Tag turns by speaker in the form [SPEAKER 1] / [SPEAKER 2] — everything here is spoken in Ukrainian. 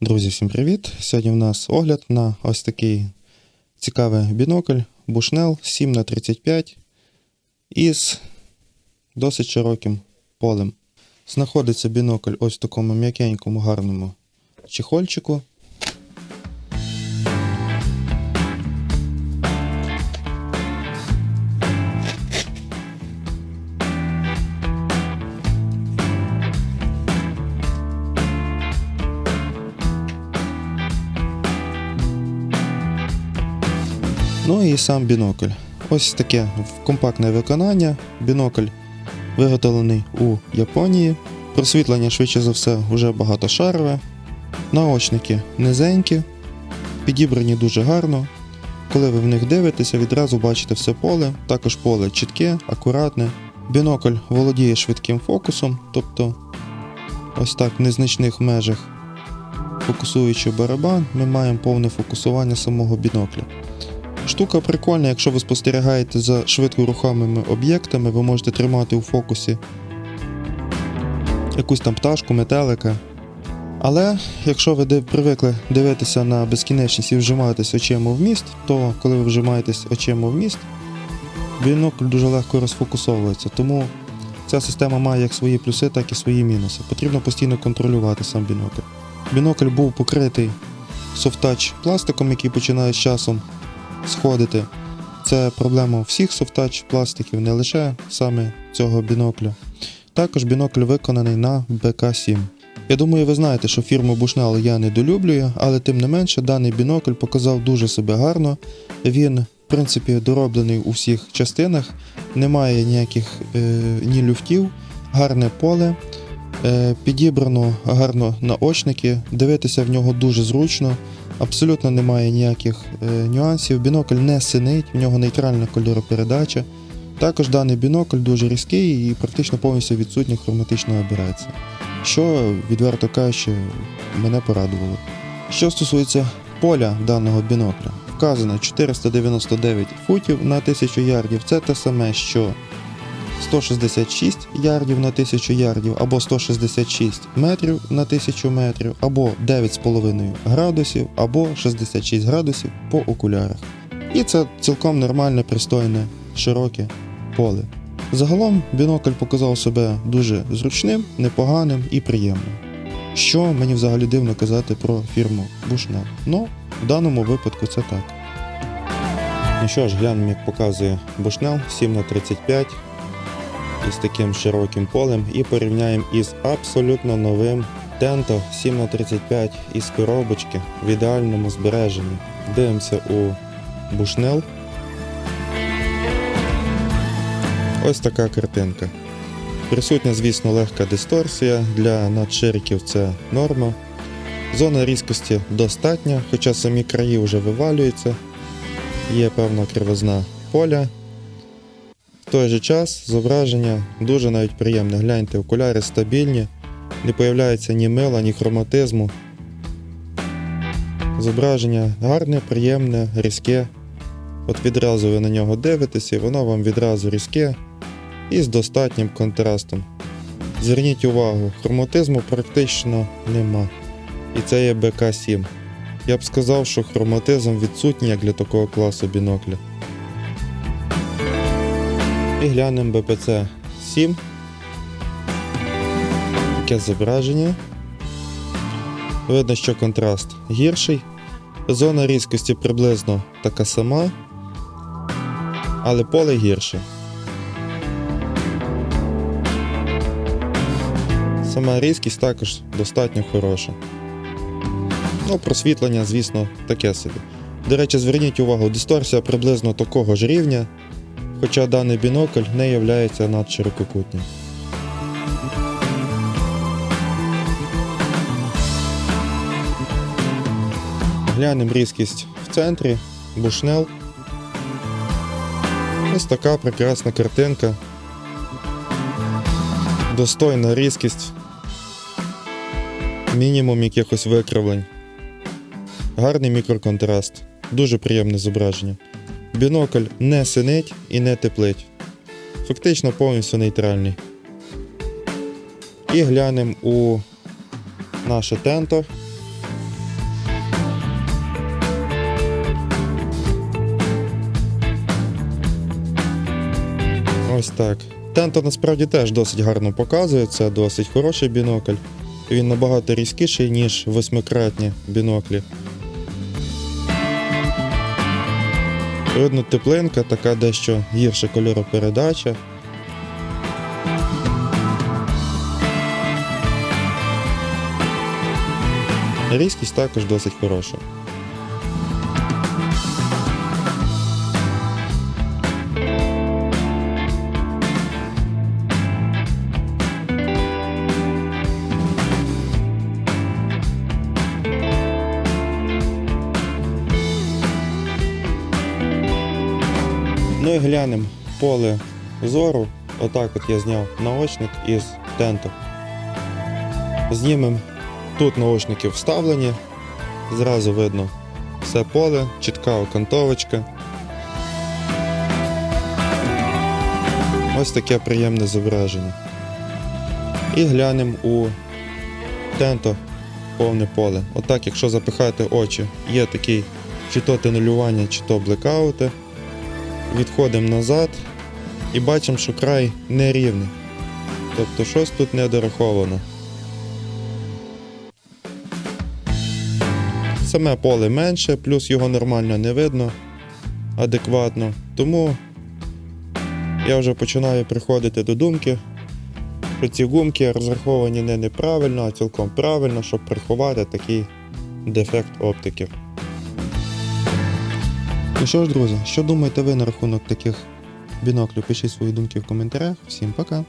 [SPEAKER 1] Друзі, всім привіт! Сьогодні в нас огляд на ось такий цікавий бінокль Bushnell 7х35 із досить широким полем. Знаходиться бінокль ось в такому м'якенькому гарному чехольчику. Ну і сам бінокль. Ось таке компактне виконання. Бінокль виготовлений у Японії. Просвітлення, швидше за все, вже багатошарове. Наочники низенькі, підібрані дуже гарно. Коли ви в них дивитеся, відразу бачите все поле. Також поле чітке, акуратне. Бінокль володіє швидким фокусом, тобто ось так в незначних межах, фокусуючи барабан, ми маємо повне фокусування самого бінокля. Штука прикольна, якщо ви спостерігаєте за швидко рухомими об'єктами, ви можете тримати у фокусі якусь там пташку, метелика. Але якщо ви привикли дивитися на безкінечність і вжиматись очима в міст, то коли ви вжимаєтесь очима в міст, бінокль дуже легко розфокусовується. Тому ця система має як свої плюси, так і свої мінуси. Потрібно постійно контролювати сам бінокль. Бінокль був покритий софтач пластиком, який починає з часом сходити. Це проблема всіх софтач пластиків, не лише саме цього бінокля. Також бінокль виконаний на БК-7. Я думаю, ви знаєте, що фірму Bushnell я недолюблюю, але тим не менше даний бінокль показав дуже себе гарно. Він, в принципі, дороблений у всіх частинах, немає ніяких е, ні люфтів, гарне поле. Е, підібрано гарно наочники, дивитися в нього дуже зручно, абсолютно немає ніяких е, нюансів. Бінокль не синить, в нього нейтральна кольоропередача. Також даний бінокль дуже різкий і практично повністю відсутня хроматична аберація, що, відверто кажучи, мене порадувало. Що стосується поля даного бінокля, вказано 499 футів на 1000 ярдів. Це те саме, що 166 ярдів на 1000 ярдів, або 166 метрів на 1000 метрів, або 9,5 градусів, або 66 градусів по окулярах. І це цілком нормальне, пристойне, широке поле. Загалом бінокль показав себе дуже зручним, непоганим і приємним. Що мені взагалі дивно казати про фірму Bushnell. Ну, в даному випадку це так. Ну що ж, глянемо, як показує Bushnell 7х35 із таким широким полем і порівняємо із абсолютно новим Tento 7х35 із коробочки в ідеальному збереженні. Дивимося у Bushnell. Ось така картинка. Присутня, звісно, легка дисторсія, для надшириків це норма. Зона різкості достатня, хоча самі краї вже вивалюються, є певна кривизна поля. В той же час зображення дуже навіть приємне. Гляньте, окуляри стабільні, не появляється ні мила, ні хроматизму. Зображення гарне, приємне, різке. От відразу ви на нього дивитеся, і воно вам відразу різке і з достатнім контрастом. Зверніть увагу, хроматизму практично нема. І це є БК-7. Я б сказав, що хроматизм відсутній як для такого класу бінокля. І глянемо БПЦ 7. Таке зображення. Видно, що контраст гірший. Зона різкості приблизно така сама, але поле гірше. Сама різкість також достатньо хороша. Ну, просвітлення, звісно, таке собі. До речі, зверніть увагу, дисторсія приблизно такого ж рівня, хоча даний бінокль не є надширококутнім. Глянемо різкість в центрі, бушнел. Ось така прекрасна картинка. Достойна різкість. Мінімум якихось викривлень. Гарний мікроконтраст. Дуже приємне зображення. Бінокль не синить і не теплить. Фактично повністю нейтральний. І глянемо у наше тенто. Ось так. Тенто насправді теж досить гарно показує, це досить хороший бінокль. Він набагато різкіший, ніж восьмикратні біноклі. Видно, теплинка, така дещо гірша кольоропередача. Різкість також досить хороша. І глянемо поле зору. Отак от я зняв наочник із тенту. Знімемо тут наочники вставлені. Зразу видно все поле, чітка окантовочка. Ось таке приємне зображення. І глянемо у тенто повне поле. Отак, якщо запихати очі, є такий чи то тонелювання, чи то блекаути. Відходимо назад і бачимо, що край нерівний. Тобто щось тут не дораховано. Саме поле менше, плюс його нормально не видно адекватно. Тому я вже починаю приходити до думки, що ці гумки розраховані не неправильно, а цілком правильно, щоб приховати такий дефект оптики. Ну що ж, друзі, що думаєте ви на рахунок таких біноклів? Пишіть свої думки в коментарях. Всім пока!